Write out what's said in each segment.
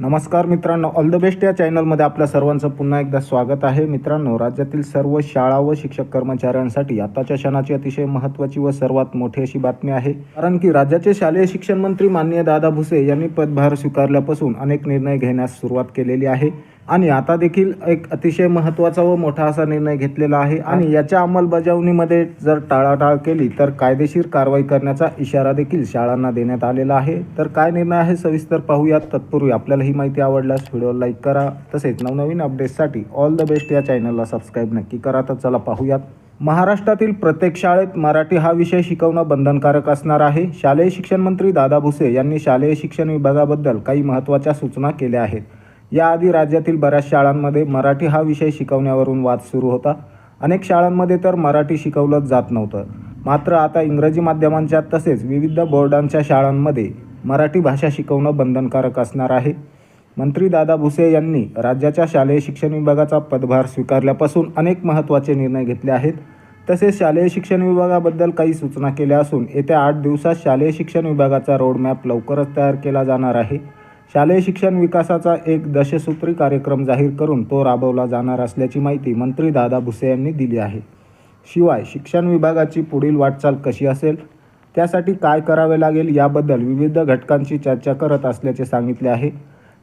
नमस्कार मित्रांनो all the best या चॅनलमध्ये आपल्या सर्वांचं पुन्हा एकदा स्वागत आहे. मित्रांनो राज्यातील सर्व शाळा व शिक्षक कर्मचाऱ्यांसाठी आताच्या क्षणाची अतिशय महत्त्वाची व सर्वात मोठी अशी बातमी आहे. कारण की राज्याचे शालेय शिक्षण मंत्री माननीय दादा भुसे यांनी पदभार स्वीकारल्यापासून अनेक निर्णय घेण्यास सुरुवात केलेली आहे. आणि आता देखील एक अतिशय महत्त्वाचा व मोठा असा निर्णय घेतलेला आहे. आणि याच्या अंमलबजावणीमध्ये जर टाळाटाळ केली तर कायदेशीर कारवाई करण्याचा इशारा देखील शाळांना देण्यात आलेला आहे. तर काय निर्णय आहे सविस्तर पाहूयात. तत्पूर्वी आपल्याला ही माहिती आवडल्यास व्हिडिओ लाईक करा. तसेच नवनवीन अपडेट्ससाठी ऑल द बेस्ट या चॅनलला सबस्क्राईब नक्की करा. तर चला पाहूयात. महाराष्ट्रातील प्रत्येक शाळेत मराठी हा विषय शिकवणं बंधनकारक असणार आहे. शालेय शिक्षण मंत्री दादा भुसे यांनी शालेय शिक्षण विभागाबद्दल काही महत्त्वाच्या सूचना केल्या आहेत. याआधी राज्यातील बऱ्याच शाळांमध्ये मराठी हा विषय शिकवण्यावरून वाद सुरू होता. अनेक शाळांमध्ये तर मराठी शिकवलंच जात नव्हतं. मात्र आता इंग्रजी माध्यमांच्या तसेच विविध बोर्डांच्या शाळांमध्ये मराठी भाषा शिकवणं बंधनकारक असणार आहे. मंत्री दादा भुसे यांनी राज्याच्या शालेय शिक्षण विभागाचा पदभार स्वीकारल्यापासून अनेक महत्त्वाचे निर्णय घेतले आहेत. तसेच शालेय शिक्षण विभागाबद्दल काही सूचना केल्या असून येत्या आठ दिवसात शालेय शिक्षण विभागाचा रोडमॅप लवकरच तयार केला जाणार आहे. शालेय शिक्षण विकासाचा एक दशसूत्री कार्यक्रम जाहीर करून तो राबवला जाणार असल्याची माहिती मंत्री दादा भुसे यांनी दिली आहे. शिवाय शिक्षण विभागाची पुढील वाटचाल कशी असेल? त्यासाठी काय करावे लागेल? याबद्दल विविध घटकांची चर्चा करत असल्याचे सांगितले आहे.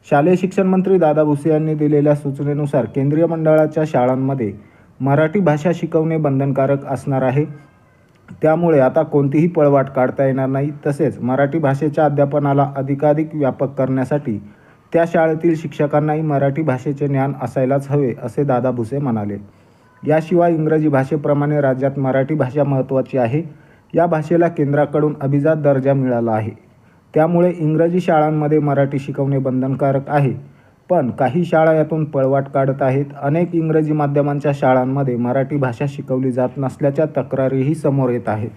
शालेय शिक्षण मंत्री दादा भुसे यांनी दिलेल्या सूचनेनुसार केंद्रीय मंडळाच्या शाळांमध्ये मराठी भाषा शिकवणे बंधनकारक असणार आहे. त्यामुळे आता कोणतीही पळवाट काढता येणार नाही. तसेच मराठी भाषेच्या अध्यापनाला अधिकाधिक व्यापक करण्यासाठी त्या शाळेतील शिक्षकांनाही मराठी भाषेचे ज्ञान असायलाच हवे असे दादा भुसे म्हणाले. याशिवाय इंग्रजी भाषेप्रमाणे राज्यात मराठी भाषा महत्त्वाची आहे. या भाषेला केंद्राकडून अभिजात दर्जा मिळाला आहे. त्यामुळे इंग्रजी शाळांमध्ये मराठी शिकवणे बंधनकारक आहे. पण काही शाळा यातून पळवाट काढत आहेत. अनेक इंग्रजी माध्यमांच्या शाळांमध्ये मराठी भाषा शिकवली जात नसल्याच्या तक्रारीही समोर येत आहेत.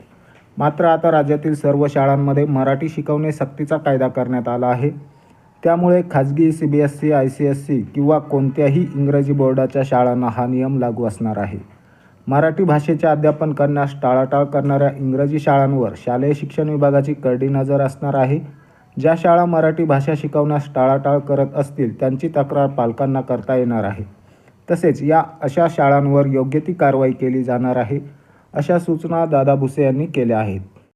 मात्र आता राज्यातील सर्व शाळांमध्ये मराठी शिकवणे सक्तीचा कायदा करण्यात आला आहे. त्यामुळे खाजगी C B S C I C S C किंवा कोणत्याही इंग्रजी बोर्डाच्या शाळांना हा नियम लागू असणार आहे. मराठी भाषेचे अध्यापन करण्यास टाळाटाळ करणाऱ्या इंग्रजी शाळांवर शालेय शिक्षण विभागाची करडी नजर असणार आहे. ज्या शाळा मराठी भाषा शिकवण्यास टाळाटाळ करत असतील त्यांची तक्रार पालकांना करता येणार आहे. तसेच या अशा शाळांवर योग्य ती कारवाई केली जाणार आहे अशा सूचना दादा भुसे यांनी केल्या आहेत.